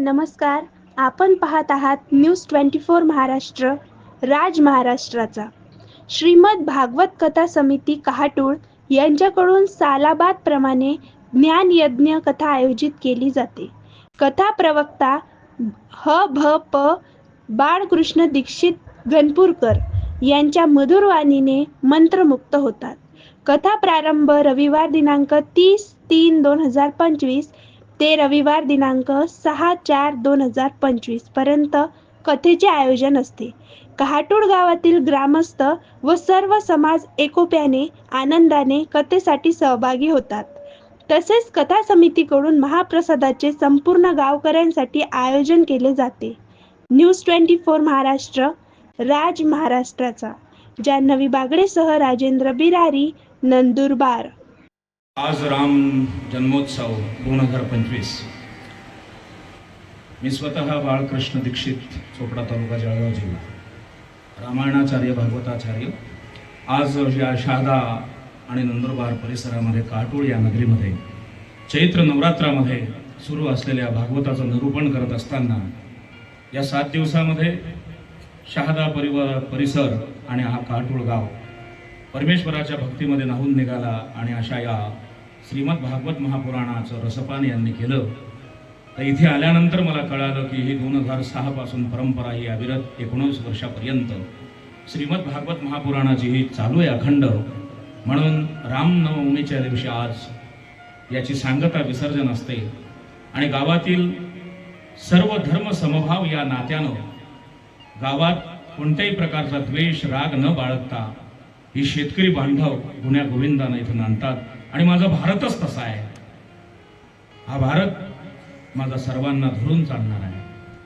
नमस्कार. आपण पाहत आहात news twenty four Maharashtra Raj महाराष्ट्राचा. श्रीमद भागवत कथा समिती कहाटूळ यांच्याकडून सालाबाद प्रमाणे ज्ञानयज्ञ कथा आयोजित केली जाते. कथा प्रवक्ता ह भ प बाळकृष्ण दीक्षित गणपूरकर यांच्या मधुर वाणीने मंत्रमुक्त होतात. कथा प्रारंभ रविवार दिनांक तीस तीन दोन हजार पंचवीस ते रविवार दिनांक सहा चार दोन हजार पंचवीसपर्यंत कथेचे आयोजन असते. कहाटूड गावातील ग्रामस्थ व सर्व समाज एकोप्याने आनंदाने कथेसाठी सहभागी होतात. तसेच कथा समितीकडून महाप्रसादाचे संपूर्ण गावकऱ्यांसाठी आयोजन केले जाते. News twenty four Maharashtra Raj महाराष्ट्राचा. जान्हवी बागडेसह राजेंद्र बिरारी नंदुरबार. आज राम जन्मोत्सव दोन हजार पंचवीस. मी स्वतः बाळकृष्ण दीक्षित चोपडा तालुका जळगाव जिल्हा. रामायणाचार्य भागवताचार्य. आज या शहादा आणि नंदुरबार परिसरामध्ये काटोळ या नगरीमध्ये चैत्र नवरात्रामध्ये सुरू असलेल्या भागवताचं निरूपण करत असताना या सात दिवसामध्ये शहादा परिवार परिसर आणि हा काटोळ गाव परमेश्वराच्या भक्तीमध्ये नाहून निघाला आणि अशा या श्रीमद भागवत महापुराणाचं रसपान यांनी केलं. तर इथे आल्यानंतर मला कळालं की ही दोन हजार सहापासून परंपरा ही अविरत एकोणीस वर्षापर्यंत श्रीमद भागवत महापुराणाची ही चालू आहे अखंड. म्हणून रामनवमीच्या दिवशी आज याची सांगता विसर्जन असते. आणि गावातील सर्व धर्म समभाव या नात्यानं गावात कोणत्याही प्रकारचा द्वेष राग न बाळगता ही शेतकरी बांधव गुण्या गोविंदानं इथं नांदतात. आणि माझा भारतच तसा आहे. हा भारत माझा सर्वांना धरून चालणार आहे.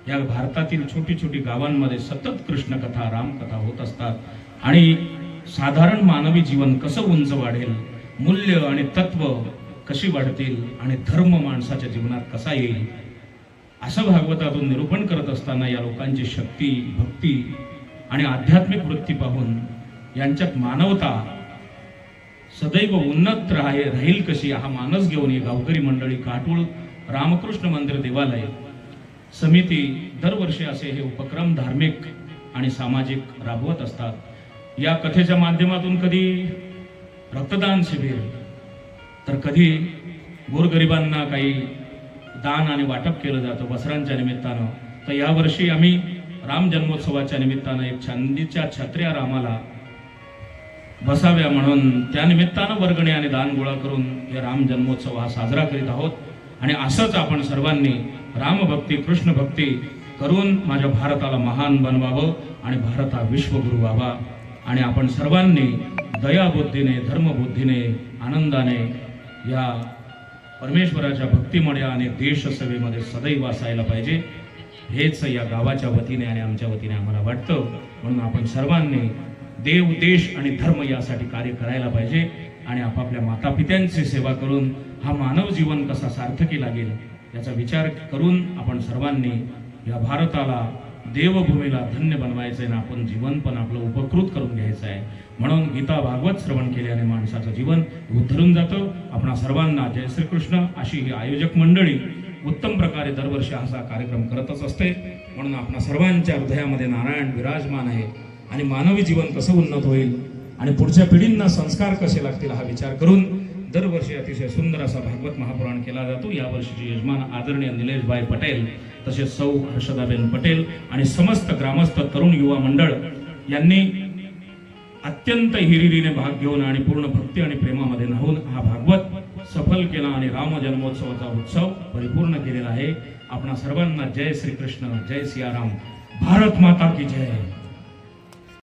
या भारतातील छोटी छोटी गावांमध्ये सतत कृष्णकथा रामकथा होत असतात. आणि साधारण मानवी जीवन कसं उंच वाढेल मूल्य आणि तत्व कशी वाढतील आणि धर्म माणसाच्या जीवनात कसा येईल असं भागवतातून निरूपण करत असताना या लोकांची शक्ती भक्ती आणि आध्यात्मिक वृत्ती पाहून यांच्यात मानवता सदैव उन्नत राहे राहील कशी हा मानस घेऊन ही गावकरी मंडळी काटूळ रामकृष्ण मंदिर देवालय समिती दरवर्षी असे हे उपक्रम धार्मिक आणि सामाजिक राबवत असतात या कथेच्या माध्यमातून कधी रक्तदान शिबिर तर कधी गोरगरिबांना काही दान आणि वाटप केलं जातं वस्त्रांच्या निमित्तानं तर यावर्षी आम्ही राम जन्मोत्सवाच्या निमित्तानं एक चांदीच्या छत्र्या रामाला बसाव्या म्हणून त्यानिमित्तानं वर्गणी आणि दान गोळा करून हे राम जन्मोत्सव हा साजरा करीत आहोत. आणि असंच आपण सर्वांनी रामभक्ती कृष्ण भक्ती करून माझ्या भारताला महान बनवावं आणि भारत हा विश्वगुरु व्हावा. आणि आपण सर्वांनी दयाबुद्धीने धर्मबुद्धीने आनंदाने या परमेश्वराच्या भक्तिमध्ये आणि देशसेवेमध्ये सदैव असायला पाहिजे. हेच या गावाच्या वतीने आणि आमच्या वतीने आम्हाला वाटतं. म्हणून आपण सर्वांनी देव देश आणि धर्म यासाठी कार्य करायला पाहिजे आणि आपापल्या मातापित्यांची सेवा करून हा मानव जीवन कसा सार्थकी लागेल याचा विचार करून आपण सर्वांनी या भारताला देवभूमीला धन्य बनवायचं आहे आणि आपण जीवन पण आपलं उपकृत करून घ्यायचं आहे म्हणून गीता भागवत श्रवण केल्याने माणसाचं जीवन उद्धरून जातं. आपणा सर्वांना जय श्रीकृष्ण अशी ही आयोजक मंडळी उत्तम प्रकारे दरवर्षी असा कार्यक्रम करतच असते. म्हणून आपणा सर्वांच्या हृदयामध्ये नारायण विराजमान आहे. आणि मानवी जीवन कसं उन्नत होईल आणि पुढच्या पिढींना संस्कार कसे लागतील हा विचार करून दरवर्षी अतिशय सुंदर असा भागवत महापुराण केला जातो. यावर्षीचे यजमान आदरणीय निलेशभाई पटेल तसेच सौ हर्षदाबेन पटेल आणि समस्त ग्रामस्थ तरुण युवा मंडळ यांनी अत्यंत हिरिरीने भाग घेऊन आणि पूर्ण भक्ती आणि प्रेमामध्ये न्हावून हा भागवत सफल केला आणि राम जन्मोत्सवाचा उत्सव परिपूर्ण केलेला आहे. आपणा सर्वांना जय श्रीकृष्ण जय सियाराम. भारत माता की जय.